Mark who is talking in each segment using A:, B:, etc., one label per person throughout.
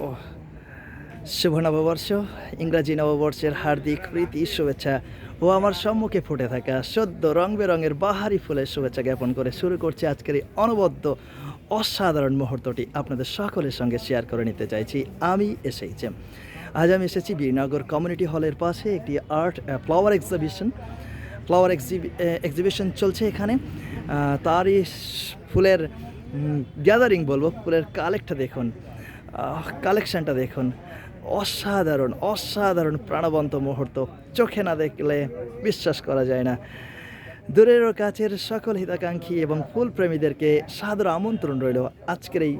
A: ও শুভ নববর্ষ, ইংরাজি নববর্ষের হার্দিক প্রীতি, শুভেচ্ছা। ও আমার সম্মুখে ফুটে থাকা সদ্য রং বেরঙের বাহারি ফুলের শুভেচ্ছা জ্ঞাপন করে শুরু করছি আজকের এই অনবদ্য, অসাধারণ মুহূর্তটি আপনাদের সকলের সঙ্গে শেয়ার করে নিতে চাইছি। আমি এসেছি আজ আমি এসেছি বীরনগর কমিউনিটি হলের পাশে একটি art flower exhibition. Flower exhibition চলছে এখানে। তারই ফুলের গ্যাদারিং বলব, ফুলের কালেক্টটা দেখুন। কালেকশনটা দেখুন। অসাধারণ অসাধারণ প্রাণবন্ত মুহূর্ত। চোখে না দেখলে বিশ্বাস করা যায় না। দূরের কাছের সকল হিতাকাঙ্ক্ষী এবং ফুল প্রেমীদেরকে সাদর আমন্ত্রণ রইল আজকের এই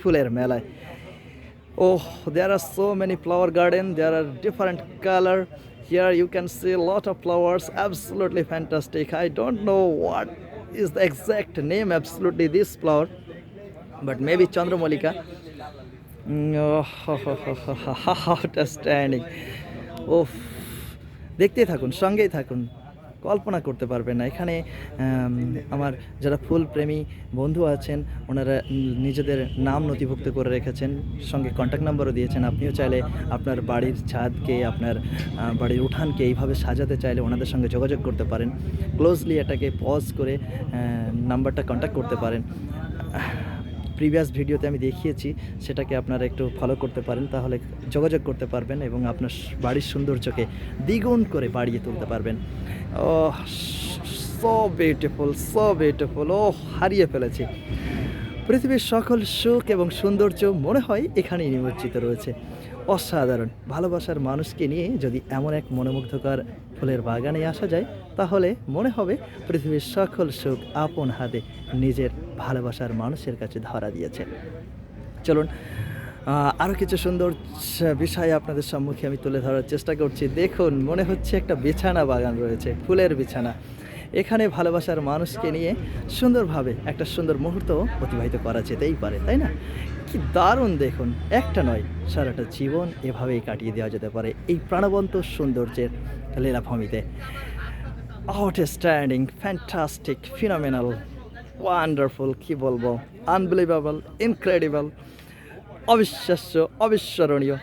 A: ফুলের মেলায়। ও there are so many flower garden there are different colour here you can see lot of flowers absolutely fantastic I don't know what is the exact name absolutely this flower Chandramallika. Mm, Oh, outstanding. Oh, দেখতেই থাকুন সঙ্গেই থাকুন। কল্পনা করতে পারবেন না। এখানে আম, আমার যারা ফুল প্রেমী বন্ধু আছেন ওনারা নিজেদের নাম নথিভুক্ত করে রেখেছেন সঙ্গে কন্ট্যাক্ট নাম্বারও দিয়েছেন। আপনিও চাইলে আপনার বাড়ির ছাদকে আপনার বাড়ির উঠানকে এইভাবে সাজাতে চাইলে ওনাদের সঙ্গে যোগাযোগ করতে পারেন। ক্লোজলি এটাকে পজ করে নাম্বারটা কন্ট্যাক্ট করতে পারেন। প্রিভিয়াস ভিডিওতে আমি দেখিয়েছি, সেটাকে আপনারা একটু ফলো করতে পারেন, তাহলে যোগাযোগ করতে পারবেন এবং আপনার বাড়ির সৌন্দর্যকে দ্বিগুণ করে বাড়িয়ে তুলতে পারবেন। Oh so beautiful so beautiful ও হারিয়ে ফেলেছি। পৃথিবীর সকল সুখ এবং সৌন্দর্য মনে হয় এখানেই নিমজ্জিত রয়েছে। অসাধারণ, ভালোবাসার মানুষকে নিয়ে যদি এমন এক মনোমুগ্ধকর ফুলের বাগানে আসা যায় তাহলে মনে হবে পৃথিবীর সকল সুখ আপন হাতে নিজের ভালোবাসার মানুষের কাছে ধরা দিয়েছে। চলুন আরও কিছু সুন্দর বিষয় আপনাদের সম্মুখে আমি তুলে ধরার চেষ্টা করছি। দেখুন, মনে হচ্ছে একটা বিছানা বাগান রয়েছে, ফুলের বিছানা। এখানে ভালোবাসার মানুষকে নিয়ে সুন্দরভাবে একটা সুন্দর মুহূর্ত অতিবাহিত করা যেতেই পারে, তাই না? কি দারুণ, দেখুন, একটা নয়, সারাটা জীবন এভাবেই কাটিয়ে দেওয়া যেতে পারে এই প্রাণবন্ত সৌন্দর্যের লীলাভূমিতে। আউটস্ট্যান্ডিং ফ্যান্টাস্টিক ফিনোমিনাল ওয়ান্ডারফুল কি বলব? আনবিলিভেবল ইনক্রেডিবল অবিশ্বাস্য, অবিস্মরণীয়।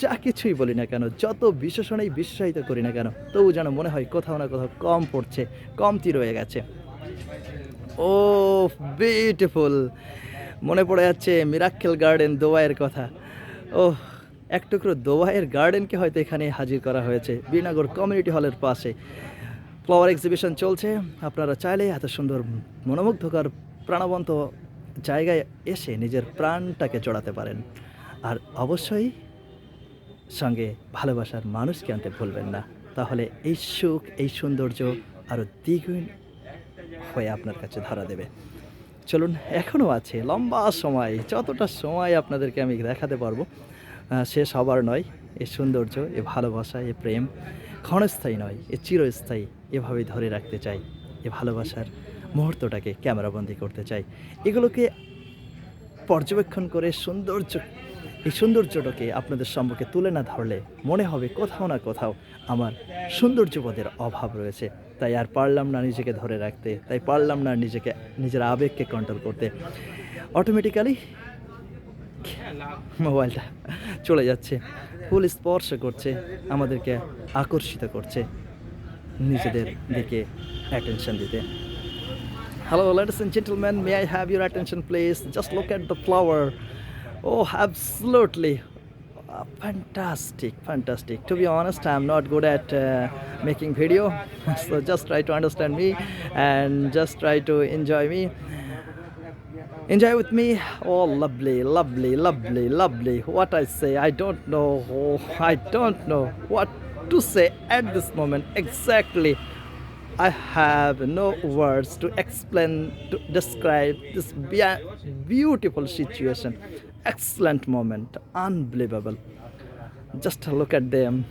A: যা কিছুই বলি না কেন, যত বিশেষণেই বিশ্বাসিত করি না কেন, তবু যেন মনে হয় কোথাও না কোথাও কম পড়ছে, কমতি রয়ে গেছে। ও বিউটিফুল মনে পড়ে যাচ্ছে মিরাক্কেল গার্ডেন দোবাইয়ের কথা। ও এক টুকরো দোবাইয়ের গার্ডেনকে হয়তো এখানে হাজির করা হয়েছে বীরনগর কমিউনিটি হলের পাশে। ফ্লাওয়ার এক্সিবিশন চলছে। আপনারা চাইলে এত সুন্দর মনোমুগ্ধকর প্রাণবন্ত জায়গায় এসে নিজের প্রাণটাকে চড়াতে পারেন। আর অবশ্যই সঙ্গে ভালোবাসার মানুষকে আনতে ভুলবেন না। তাহলে এই সুখ, এই সৌন্দর্য আরও দ্বিগুণ হয়ে আপনার কাছে ধরা দেবে। চলুন এখনও আছে। লম্বা সময়, যতটা সময় আপনাদেরকে আমি দেখাতে পারব শেষ হবার নয়। এ সৌন্দর্য, এ ভালোবাসা, এ প্রেম ক্ষণস্থায়ী নয়, এ চিরস্থায়ী। এভাবে ধরে রাখতে চাই, এ ভালোবাসার মুহূর্তটাকে ক্যামেরাবন্দি করতে চাই। এগুলোকে পর্যবেক্ষণ করে সৌন্দর্য, এই সৌন্দর্যটাকে আপনাদের সম্মুখে তুলে না ধরলে মনে হবে কোথাও না কোথাও আমার সৌন্দর্যবোধের অভাব রয়েছে। তাই আর পারলাম না নিজেকে ধরে রাখতে, তাই পারলাম না নিজেকে, নিজের আবেগকে কন্ট্রোল করতে। অটোমেটিক্যালি মোবাইলটা চলে যাচ্ছে। ফুল স্পর্শ করছে, আমাদেরকে আকর্ষিত করছে নিজেদের দিকে অ্যাটেনশন দিতে। Hello ladies and gentleman may I have your attention please just look at the flower oh absolutely fantastic fantastic to be honest I am not good at making video so just try to understand me and just try to enjoy me Enjoy with me. Oh, lovely, lovely, lovely, lovely. What I say, I don't know. Oh, I don't know what to say at this moment exactly. I have no words to explain, to describe this bea- beautiful situation. Excellent moment, unbelievable. Just look at them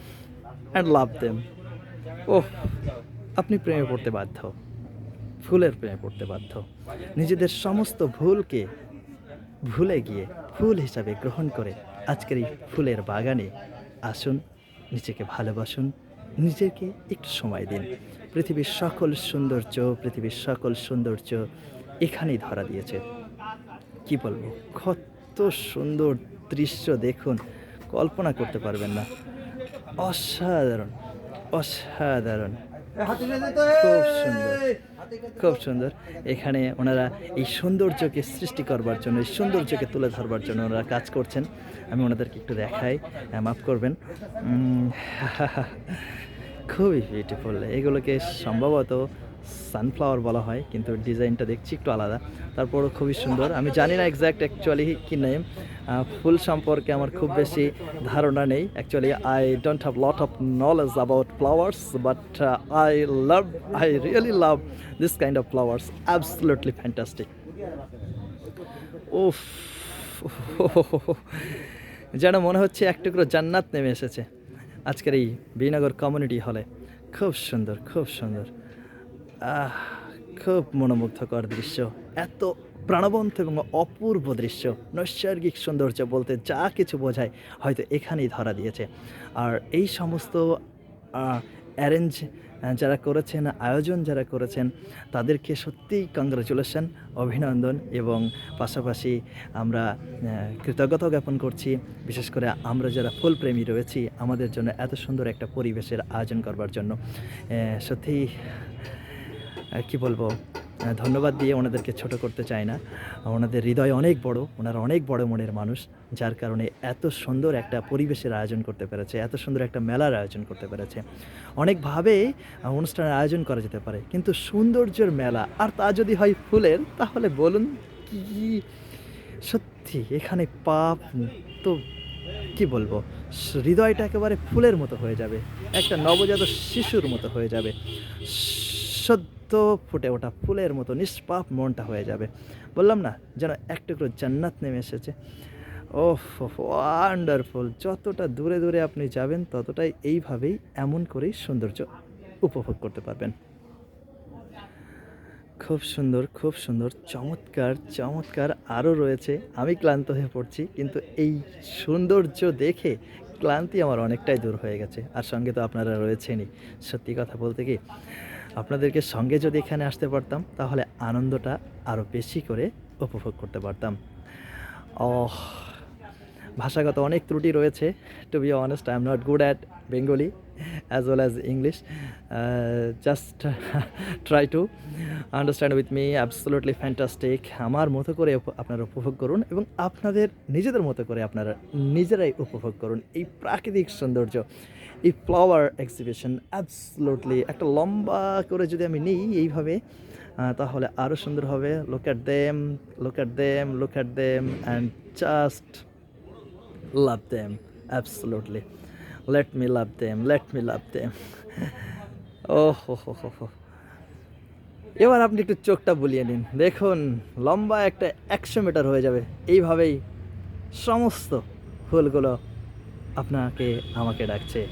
A: and love them. Oh, আপনি প্রেমে পড়তে বাধ্য ফুলের প্রেমে পড়তে বাধ্য। নিজেদের সমস্ত ভুলকে ভুলে গিয়ে ফুল হিসাবে গ্রহণ করে আজকের এই ফুলের বাগানে আসুন নিজেকে ভালোবাসুন নিজেকে একটু সময় দিন। পৃথিবীর সকল সৌন্দর্য পৃথিবীর সকল সৌন্দর্য এখানেই ধরা দিয়েছে। কি বলব? কত সুন্দর দৃশ্য দেখুন কল্পনা করতে পারবেন না। অসাধারণ অসাধারণ। খুব সুন্দর। খুব সুন্দর। এখানে ওনারা এই সৌন্দর্যকে সৃষ্টি করবার জন্য, এই সৌন্দর্যকে তুলে ধরবার জন্য ওনারা কাজ করছেন। আমি ওনাদেরকে একটু দেখাই মাফ করবেন। খুবই বিউটিফুল এগুলোকে সম্ভবত সানফ্লাওয়ার বলা হয়, কিন্তু ডিজাইনটা দেখছি একটু আলাদা। তারপরও খুবই সুন্দর। আমি জানি না এক্স্যাক্ট অ্যাকচুয়ালি কী নেম ফুল সম্পর্কে আমার খুব বেশি ধারণা নেই। Actually I don't have lot of knowledge about flowers but I love I really love this kind of flowers absolutely fantastic উফ যেন মনে হচ্ছে এক টুকরো জান্নাত নেমে এসেছে। আজকের এই বিনগর কমিউনিটি হলে খুব সুন্দর খুব সুন্দর। খুব মনোমুগ্ধকর দৃশ্য। এত প্রাণবন্ত এবং অপূর্ব দৃশ্য। নৈসর্গিক সৌন্দর্য বলতে যা কিছু বোঝায় হয়তো এখানেই ধরা দিয়েছে। আর এই সমস্ত অ্যারেঞ্জ যারা করেছেন, আয়োজন যারা করেছেন, তাদেরকে সত্যিই কংগ্রাচুলেশন অভিনন্দন এবং পাশাপাশি আমরা কৃতজ্ঞতা জ্ঞাপন করছি। বিশেষ করে আমরা যারা ফুলপ্রেমী রয়েছি, আমাদের জন্য এত সুন্দর একটা পরিবেশের আয়োজন করবার জন্য। সত্যিই কি বলব ধন্যবাদ দিয়ে ওনাদেরকে ছোট করতে চাই না। ওনাদের হৃদয় অনেক বড়, ওনারা অনেক বড় মনের মানুষ, যার কারণে এত সুন্দর একটা পরিবেশের আয়োজন করতে পেরেছে, এত সুন্দর একটা মেলার আয়োজন করতে পেরেছে। অনেকভাবে অনুষ্ঠানের আয়োজন করা যেতে পারে, কিন্তু সৌন্দর্যের মেলা, আর তা যদি হয় ফুলের, তাহলে বলুন কি? সত্যি, এখানে পাপ, তো কি বলব, হৃদয়টা একেবারে ফুলের মতো হয়ে যাবে, একটা নবজাত শিশুর মতো হয়ে যাবে। সদ্য ফুটে ওঠা ফুলের মতো নিষ্পাপ মনটা হয়ে যাবে। বললাম, না, যেন এক টুকরো জান্নাত নেমে এসেছে। ওহ ওয়ান্ডারফুল যতটা দূরে দূরে আপনি যাবেন, ততটাই এইভাবেই এমন করেই সৌন্দর্য উপভোগ করতে পারবেন। খুব সুন্দর খুব সুন্দর, চমৎকার চমৎকার আরও রয়েছে। আমি ক্লান্ত হয়ে পড়ছি, কিন্তু এই সৌন্দর্য দেখে ক্লান্তি আমার অনেকটাই দূর হয়ে গেছে। আর সঙ্গে তো আপনারা রয়েছেনই। সত্যি কথা বলতে কি আপনাদেরকে সঙ্গে যদি এখানে আসতে পারতাম, তাহলে আনন্দটা আরও বেশি করে উপভোগ করতে পারতাম। ও ভাষাগত অনেক ত্রুটি রয়েছে। To be honest I am not good at Bengali as well as English just try to understand with me absolutely fantastic আমার মতো করে আপনারা উপভোগ করুন এবং আপনাদের নিজেদের মতো করে আপনারা নিজেরাই উপভোগ করুন এই প্রাকৃতিক সৌন্দর্য। এই ফ্লাওয়ার এক্সিবিশন অ্যাবসোলুটলি একটা লম্বা করে যদি আমি নিই এইভাবে তাহলে আরও সুন্দর হবে। Look at them look at them look at them and just love them absolutely let me love them, let me love them. Oh হো হো হো হো এবার আপনি একটু চোখটা বুলিয়ে নিন। দেখুন, লম্বা একটা একশো মিটার হয়ে যাবে। এইভাবেই সমস্ত ফুলগুলো আপনাকে, আমাকে ডাকছে।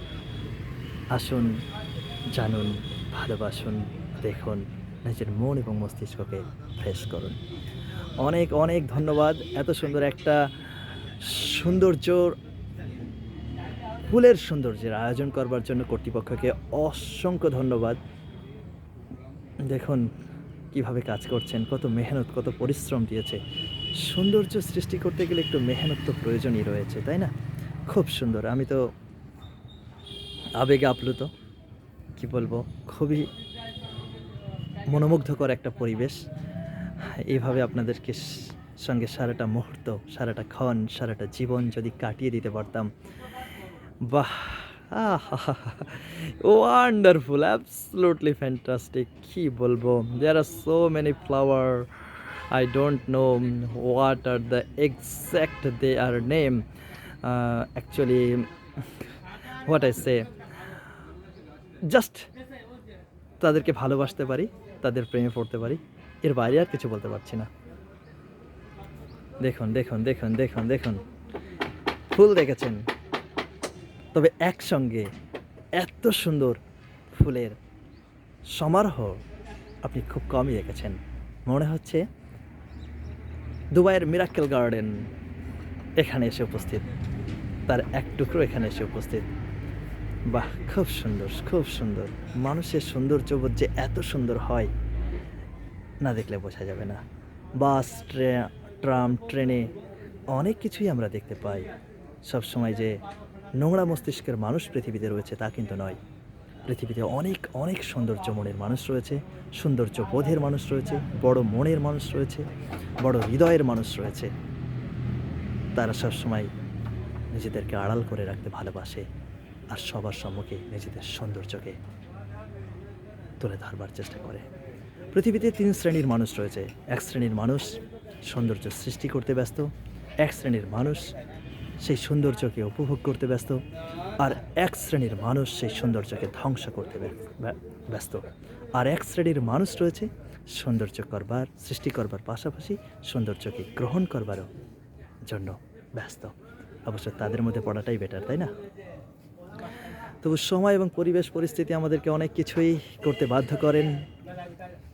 A: আসুন, জানুন, ভালোবাসুন, দেখুন, নিজের মন এবং মস্তিষ্ককে ফ্রেশ করুন। অনেক অনেক ধন্যবাদ। এত সুন্দর একটা সৌন্দর্য ফুলের সৌন্দর্যের আয়োজন করবার জন্য কর্তৃপক্ষকে অসংখ্য ধন্যবাদ। দেখুন কীভাবে কাজ করছেন, কত মেহনত, কত পরিশ্রম দিয়েছে। সৌন্দর্য সৃষ্টি করতে গেলে একটু মেহনত তো প্রয়োজনই রয়েছে, তাই না? খুব সুন্দর। আমি তো আবেগে আপ্লুত, কি বলব, খুবই মনোমুগ্ধকর একটা পরিবেশ। এইভাবে আপনাদেরকে সঙ্গে সারাটা মুহূর্ত, সারাটা ক্ষণ, সারাটা জীবন যদি কাটিয়ে দিতে পারতাম বাহ ওয়ান্ডারফুল অ্যাবসলুটলি ফ্যান্টাস্টিক কি বলব? There are so many flower I don't know what are the exact they are name actually what I say just তাদেরকে ভালোবাসতে পারি, তাদের প্রেমে পড়তে পারি, এর বাইরে আর কিছু বলতে পারছি না। দেখুন দেখুন দেখুন দেখুন দেখুন। ফুল দেখেছেন। তবে একসঙ্গে এত সুন্দর ফুলের সমারোহ আপনি খুব কমই দেখেছেন মনে হচ্ছে দুবাইয়ের মিরাক্কেল গার্ডেন এখানে এসে উপস্থিত। তার এক টুকরো এখানে এসে উপস্থিত। বাহ, খুব সুন্দর খুব সুন্দর। মানুষের সৌন্দর্যবোধ যে এত সুন্দর হয়, না দেখলে বোঝা যাবে না। বাস, ট্রে, ট্রাম, ট্রেনে অনেক কিছুই আমরা দেখতে পাই। সবসময় যে নোংরা মস্তিষ্কের মানুষ পৃথিবীতে রয়েছে তা কিন্তু নয়। পৃথিবীতে অনেক অনেক সৌন্দর্য মনের মানুষ রয়েছে, সৌন্দর্য বোধের মানুষ রয়েছে, বড় মনের মানুষ রয়েছে, বড় হৃদয়ের মানুষ রয়েছে। তারা সবসময় নিজেদেরকে আড়াল করে রাখতে ভালোবাসে আর সবার সম্মুখে নিজেদের সৌন্দর্যকে তুলে ধরবার চেষ্টা করে। পৃথিবীতে তিন শ্রেণির মানুষ রয়েছে। এক শ্রেণির মানুষ সৌন্দর্য সৃষ্টি করতে ব্যস্ত, এক শ্রেণির মানুষ সেই সৌন্দর্যকে উপভোগ করতে ব্যস্ত, আর এক শ্রেণির মানুষ সেই সৌন্দর্যকে ধ্বংস করতে ব্য- ব্য- ব্যস্ত। আর এক শ্রেণির মানুষ রয়েছে সৌন্দর্য করবার, সৃষ্টি করবার পাশাপাশি সৌন্দর্যকে গ্রহণ করবারও জন্য ব্যস্ত। অবশ্য তাদের মধ্যে পড়াটাই বেটার তাই না? তবু সময় এবং পরিবেশ পরিস্থিতি আমাদেরকে অনেক কিছুই করতে বাধ্য করেন।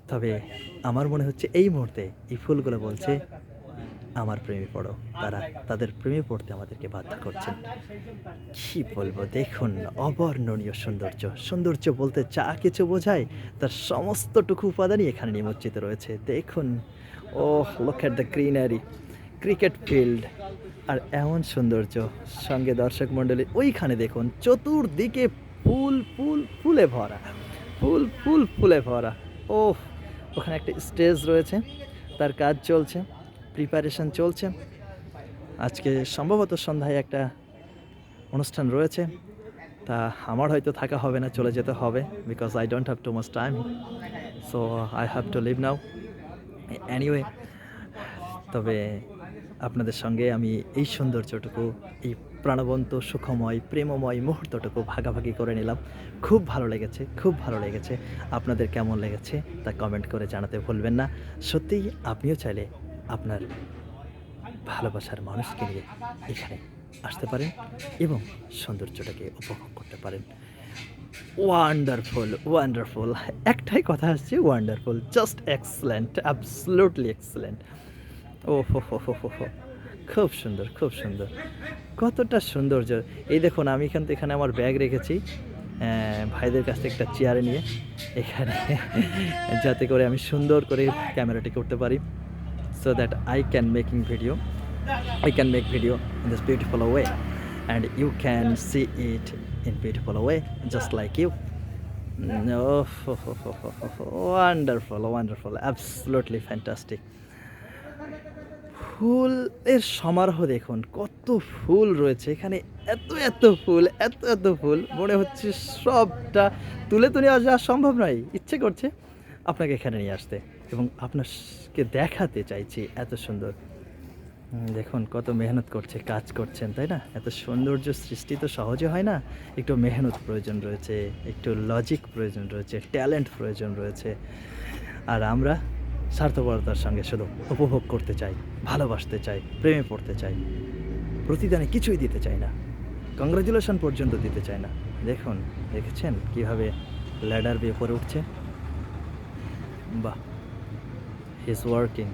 A: তবে আমার মনে হচ্ছে এই মুহূর্তে এই ফুলগুলো বলছে আমার প্রেমে পড়ো। তারা তাদের প্রেমে পড়তে আমাদেরকে বাধ্য করছেন। কি বলব? দেখুন, অবর্ণনীয় সৌন্দর্য। সৌন্দর্য বলতে যা কিছু বোঝায়, তার সমস্তটুকু উপাদানই এখানে নিমজ্জিত রয়েছে। দেখুন ও look at the greenery cricket field আর এমন সৌন্দর্য। সঙ্গে দর্শক মণ্ডলী, ওইখানে দেখুন, চতুর্দিকে ফুল ফুল, ফুলে ভরা। ফুল ফুল, ফুলে ভরা। ও ওখানে একটা স্টেজ রয়েছে, তার কাজ চলছে। প্রিপারেশন চলছে। আজকে সম্ভবত সন্ধ্যায় একটা অনুষ্ঠান রয়েছে। তা আমার হয়তো থাকা হবে না, চলে যেতে হবে because I don't have too much time so I have to leave now anyway তবে আপনাদের সঙ্গে আমি এই সৌন্দর্যটুকু, এই প্রাণবন্ত, সুখময়, প্রেমময় মুহূর্তটুকু ভাগাভাগি করে নিলাম। খুব ভালো লেগেছে, খুব ভালো লেগেছে। আপনাদের কেমন লেগেছে তা কমেন্ট করে জানাতে ভুলবেন না। সত্যিই আপনিও চাইলে আপনার ভালোবাসার মানুষকে নিয়ে এখানে আসতে পারেন এবং সৌন্দর্যটাকে উপভোগ করতে পারেন। ওয়ান্ডারফুল ওয়ান্ডারফুল একটাই কথা আসছে wonderful just excellent absolutely excellent oh হো হো হো হো হো। খুব সুন্দর খুব সুন্দর। কতটা সৌন্দর্য। এই দেখুন, আমি এখান থেকে এখানে আমার ব্যাগ রেখেছি। ভাইদের কাছ থেকে একটা চেয়ারে নিয়ে এখানে, যাতে করে আমি সুন্দর করে ক্যামেরাটি করতে পারি। So that I can making video I can make video in this beautiful way and you can see it in beautiful way just like you Mm, oh, ho, ho, ho, ho, ho. wonderful wonderful absolutely fantastic ফুলের সমারোহ দেখুন কত ফুল রয়েছে এখানে এত এত ফুল এত এত ফুল মনে হচ্ছে সবটা তুলে তুলে আসা সম্ভব নয় ইচ্ছে করছে আপনাকে এখানে নিয়ে আসতে এবং আপনাকে দেখাতে চাইছি এত সুন্দর। দেখুন কত মেহনত করছে, কাজ করছেন, তাই না? এত সৌন্দর্য সৃষ্টি তো সহজে হয় না। একটু মেহনত প্রয়োজন রয়েছে, একটু লজিক প্রয়োজন রয়েছে ট্যালেন্ট প্রয়োজন রয়েছে। আর আমরা স্বার্থপরতার সঙ্গে শুধু উপভোগ করতে চাই, ভালোবাসতে চাই, প্রেমে পড়তে চাই। প্রতিদানে কিছুই দিতে চাই না। কংগ্রাচুলেশন পর্যন্ত দিতে চাই না। দেখুন, দেখেছেন কীভাবে ল্যাডার বেয়ে উপরে উঠছে? বাহ! Working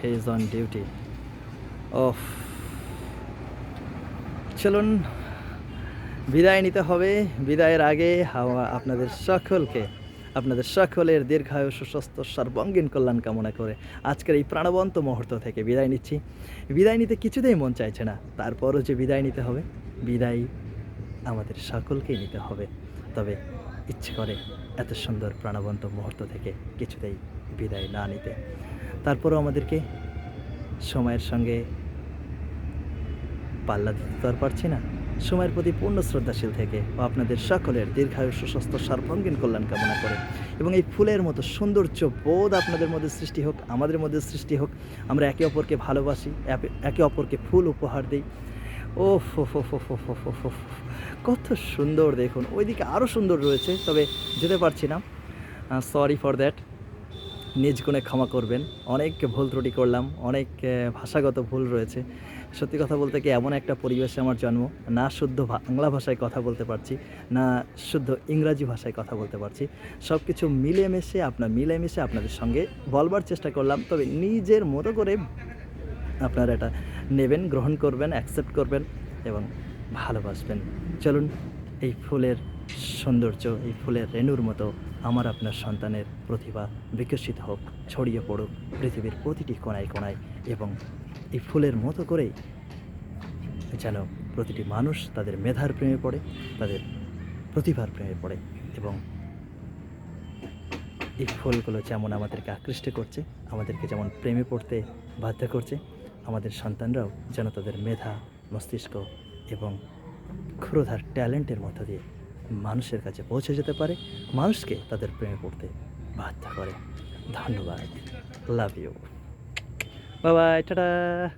A: he is on duty off চলুন, বিদায় নিতে হবে। বিদায়ের আগে হাওয়া আপনাদের সকলকে, আপনাদের সকলের দীর্ঘায়ু, সুস্বাস্থ্য, সর্বাঙ্গীন কল্যাণ কামনা করে আজকের এই প্রাণবন্ত মুহূর্ত থেকে বিদায় নিচ্ছি। বিদায় নিতে কিছুতেই মন চাইছে না। তারপরও যে বিদায় নিতে হবে, বিদায় আমাদের সকলকেই নিতে হবে। তবে ইচ্ছে করে এত সুন্দর প্রাণবন্ত মুহূর্ত থেকে কিছুতেই বিদায় না নিতে। তারপরও আমাদেরকে সময়ের সঙ্গে পাল্লা দিতে তো আর পারছি না। সময়ের প্রতি পূর্ণ শ্রদ্ধাশীল থেকে ও আপনাদের সকলের দীর্ঘায়ু, সুস্বাস্থ্য সার্বঙ্গীন কল্যাণ কামনা করে। এবং এই ফুলের মতো সৌন্দর্য বোধ আপনাদের মধ্যে সৃষ্টি হোক, আমাদের মধ্যে সৃষ্টি হোক, আমরা একে অপরকে ভালোবাসি একে অপরকে ফুল উপহার দিই। ও ফো ফো ফো ফো ফো ফো ফো কত সুন্দর দেখুন। ওইদিকে আরও সুন্দর রয়েছে, তবে যেতে পারছি না। সরি ফর দ্যাট নিজ গুণে ক্ষমা করবেন। অনেক ভুল ত্রুটি করলাম, অনেক ভাষাগত ভুল রয়েছে। সত্যি কথা বলতে কি এমন একটা পরিবেশে আমার জন্ম, না শুদ্ধ বাংলা ভাষায় কথা বলতে পারছি, না শুদ্ধ ইংরাজি ভাষায় কথা বলতে পারছি। সব কিছু মিলেমিশে আপনার, মিলেমিশে আপনাদের সঙ্গে বলবার চেষ্টা করলাম, তবে নিজের মতো করে আপনারা এটা নেবেন, গ্রহণ করবেন অ্যাকসেপ্ট করবেন এবং ভালোবাসবেন। চলুন, এই ফুলের সৌন্দর্য এই ফুলের রেণুর মতো আমার আপনার সন্তানের প্রতিভা বিকশিত হোক, ছড়িয়ে পড়ুক পৃথিবীর প্রতিটি কোণায় কোনায় এবং এই ফুলের মতো করেই যেন প্রতিটি মানুষ তাদের মেধার প্রেমে পড়ে, তাদের প্রতিভার প্রেমে পড়ে এবং এই ফুলগুলো যেমন আমাদেরকে আকৃষ্ট করছে, আমাদেরকে যেমন প্রেমে পড়তে বাধ্য করছে, আমাদের সন্তানরাও যেন তাদের মেধা, মস্তিষ্ক এবং ক্ষুরধার ট্যালেন্টের মধ্য দিয়ে মানুষের কাছে পৌঁছে যেতে পারে, মানুষকে তাদের প্রেমে পড়তে বাধ্য করে। ধন্যবাদ। লাভ ইউ বাবা টাটা।